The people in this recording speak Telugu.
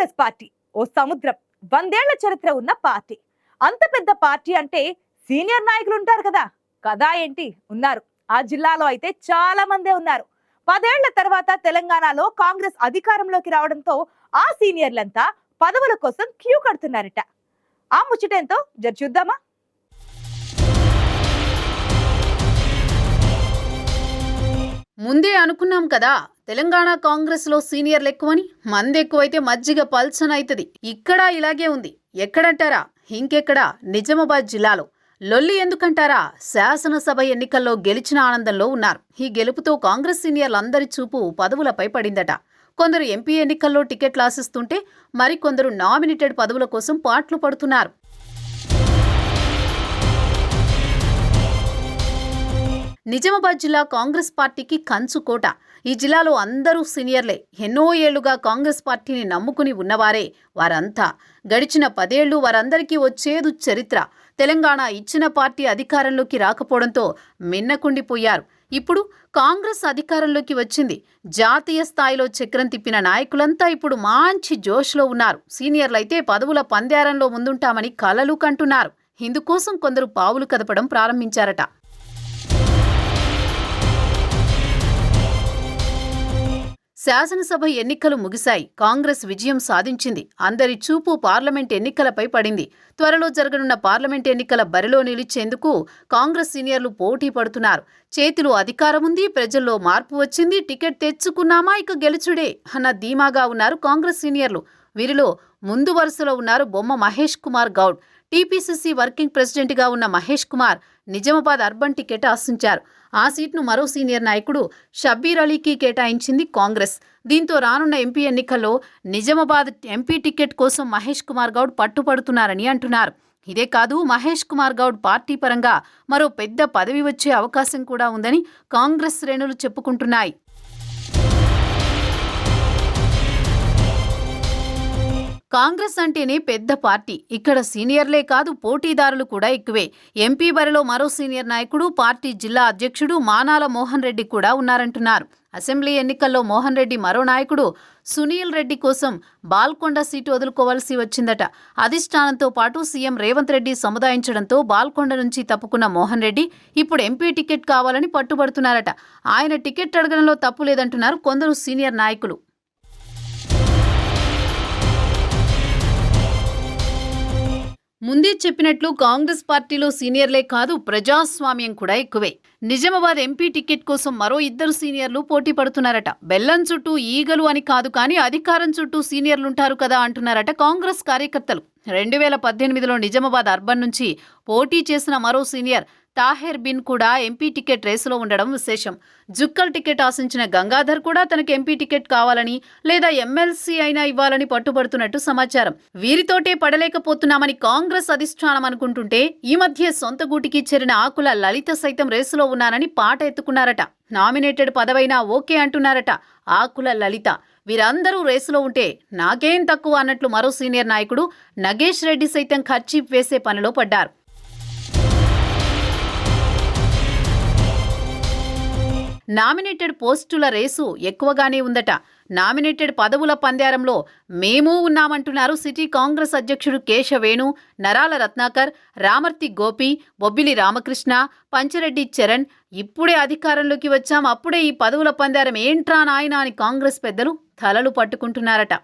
కాంగ్రెస్ పార్టీ ఓ సముద్రం వందేళ్ళ చరిత్ర ఉన్న పార్టీ. అంత పెద్ద పార్టీ అంటే సీనియర్ నాయకులు ఉంటారు కదా కదా ఏంటి? ఉన్నారు. ఆ జిల్లాలో అయితే చాలా మందే ఉన్నారు. పదేళ్ళ తర్వాత తెలంగాణలో కాంగ్రెస్ అధికారంలోకి రావడంతో ఆ సీనియర్లంతా పదవుల కోసం క్యూ కడుతున్నారట. ఆ ముచ్చటేంతో జరి చూద్దామా? అనుకున్నాం కదా తెలంగాణ కాంగ్రెస్లో సీనియర్లు ఎక్కువని మంది ఎక్కువైతే మజ్జిగ పల్చన అవుతుంది ఇక్కడ ఇలాగే ఉంది. ఎక్కడంటారా? ఇంకెక్కడ? నిజామాబాద్ జిల్లాలో. లొల్లి ఎందుకంటారా? శాసనసభ ఎన్నికల్లో గెలిచిన ఆనందంలో ఉన్నారు. ఈ గెలుపుతో కాంగ్రెస్ సీనియర్లందరి చూపు పదవులపై పడిందట. కొందరు ఎంపీ ఎన్నికల్లో టికెట్లు ఆశిస్తుంటే మరికొందరు నామినేటెడ్ పదవుల కోసం పాట్లు పడుతున్నారు. నిజామాబాద్ జిల్లా కాంగ్రెస్ పార్టీకి కంచుకోట ఈ జిల్లాలో అందరూ సీనియర్లే. ఎన్నో ఏళ్ళుగా కాంగ్రెస్ పార్టీని నమ్ముకుని ఉన్నవారే వారంతా. గడిచిన పదేళ్ళు వారందరికీ వచ్చేదు చరిత్ర. తెలంగాణ ఇచ్చిన పార్టీ అధికారంలోకి రాకపోవడంతో మిన్నకుండిపోయారు. ఇప్పుడు కాంగ్రెస్ అధికారంలోకి వచ్చింది. జాతీయ స్థాయిలో చక్రం తిప్పిన నాయకులంతా ఇప్పుడు మంచి జోష్లో ఉన్నారు. సీనియర్లైతే పదవుల పందేరంలో ముందుంటామని కలలు కంటున్నారు. ఇందుకోసం కొందరు పావులు కదపడం ప్రారంభించారట. శాసనసభ ఎన్నికలు ముగిశాయి. కాంగ్రెస్ విజయం సాధించింది. అందరి చూపు పార్లమెంట్ ఎన్నికలపై పడింది. త్వరలో జరగనున్న పార్లమెంట్ ఎన్నికల బరిలో నిలిచేందుకు కాంగ్రెస్ సీనియర్లు పోటీ పడుతున్నారు. చేతిలో అధికారం ఉంది ప్రజల్లో మార్పు వచ్చింది టికెట్ తెచ్చుకున్నామా ఇక గెలుచుడే అన్న ధీమాగా ఉన్నారు కాంగ్రెస్ సీనియర్లు. వీరిలో ముందు వరుసలో ఉన్నారు బొమ్మ మహేష్ కుమార్ గౌడ్. టీపీసీసీ వర్కింగ్ ప్రెసిడెంట్గా ఉన్న మహేష్ కుమార్ నిజామాబాద్ అర్బన్ టికెట్ ఆశించారు. ఆ సీట్ను మరో సీనియర్ నాయకుడు షబ్బీర్ అలీకి కేటాయించింది కాంగ్రెస్. దీంతో రానున్న ఎంపీ ఎన్నికల్లో నిజామాబాద్ ఎంపీ టికెట్ కోసం మహేష్ కుమార్ గౌడ్ పట్టుపడుతున్నారని అంటున్నారు. ఇదే కాదు మహేష్ కుమార్ గౌడ్ పార్టీ పరంగా మరో పెద్ద పదవి వచ్చే అవకాశం కూడా ఉందని కాంగ్రెస్ శ్రేణులు చెప్పుకుంటున్నాయి. కాంగ్రెస్ అంటేనే పెద్ద పార్టీ. ఇక్కడ సీనియర్లే కాదు పోటీదారులు కూడా ఎక్కువే. ఎంపీ బరిలో మరో సీనియర్ నాయకుడు పార్టీ జిల్లా అధ్యక్షుడు మానాల మోహన్ రెడ్డి కూడా ఉన్నారంటున్నారు. అసెంబ్లీ ఎన్నికల్లో మోహన్ రెడ్డి మరో నాయకుడు. సునీల్ రెడ్డి కోసం బాల్కొండ సీటు వదులుకోవాల్సి వచ్చిందట. అధిష్టానంతో పాటు సీఎం రేవంత్ రెడ్డి సముదాయించడంతో బాల్కొండ నుంచి తప్పుకున్న మోహన్ రెడ్డి ఇప్పుడు ఎంపీ టికెట్ కావాలని పట్టుబడుతున్నారట. ఆయన టికెట్ అడగడంలో తప్పు లేదంటున్నారు కొందరు సీనియర్ నాయకులు. ముందే చెప్పినట్లు కాంగ్రెస్ పార్టీలో సీనియర్లే కాదు ప్రజాస్వామ్యం కూడా ఎక్కువే. నిజామాబాద్ ఎంపీ టికెట్ కోసం మరో ఇద్దరు సీనియర్లు పోటీ పడుతున్నారట. బెల్లం చుట్టూ ఈగలు అని కాదు కానీ అధికారం చుట్టూ సీనియర్లుంటారు కదా అంటున్నారట కాంగ్రెస్ కార్యకర్తలు. రెండు వేల పద్దెనిమిదిలో నిజామాబాద్ అర్బన్ నుంచి పోటీ చేసిన మరో సీనియర్ తాహెర్ బిన్ కూడా ఎంపీ టికెట్ రేసులో ఉండడం విశేషం. జుక్కల్ టికెట్ ఆశించిన గంగాధర్ కూడా తనకు ఎంపీ టికెట్ కావాలని లేదా ఎమ్మెల్సీ అయినా ఇవ్వాలని పట్టుబడుతున్నట్టు సమాచారం. వీరితోటే పడలేకపోతున్నామని కాంగ్రెస్ అధిష్టానం అనుకుంటుంటే ఈ మధ్య సొంత గూటికి చేరిన ఆకుల లలిత సైతం రేసులో ఉన్నానని పాట ఎత్తుకున్నారట. నామినేటెడ్ పదవైనా ఓకే అంటున్నారట ఆకుల లలిత. వీరందరూ రేసులో ఉంటే నాకేం తక్కువ అన్నట్లు మరో సీనియర్ నాయకుడు నగేష్ రెడ్డి సైతం ఖర్చీప్ వేసే పనిలో పడ్డారు. నామినేటెడ్ పోస్టుల రేసు ఎక్కువగానే ఉందట. నామినేటెడ్ పదవుల పందేరంలో మేము ఉన్నామంటున్నారు సిటీ కాంగ్రెస్ అధ్యక్షుడు కేశవేణు నరాల రత్నాకర్ రామర్తి గోపి బొబ్బిలి రామకృష్ణ పంచరెడ్డి చరణ్. ఇప్పుడే అధికారంలోకి వచ్చాం అప్పుడే ఈ పదవుల పందేరం ఏంట్రా నాయనా అని కాంగ్రెస్ పెద్దలు తలలు పట్టుకుంటున్నారట.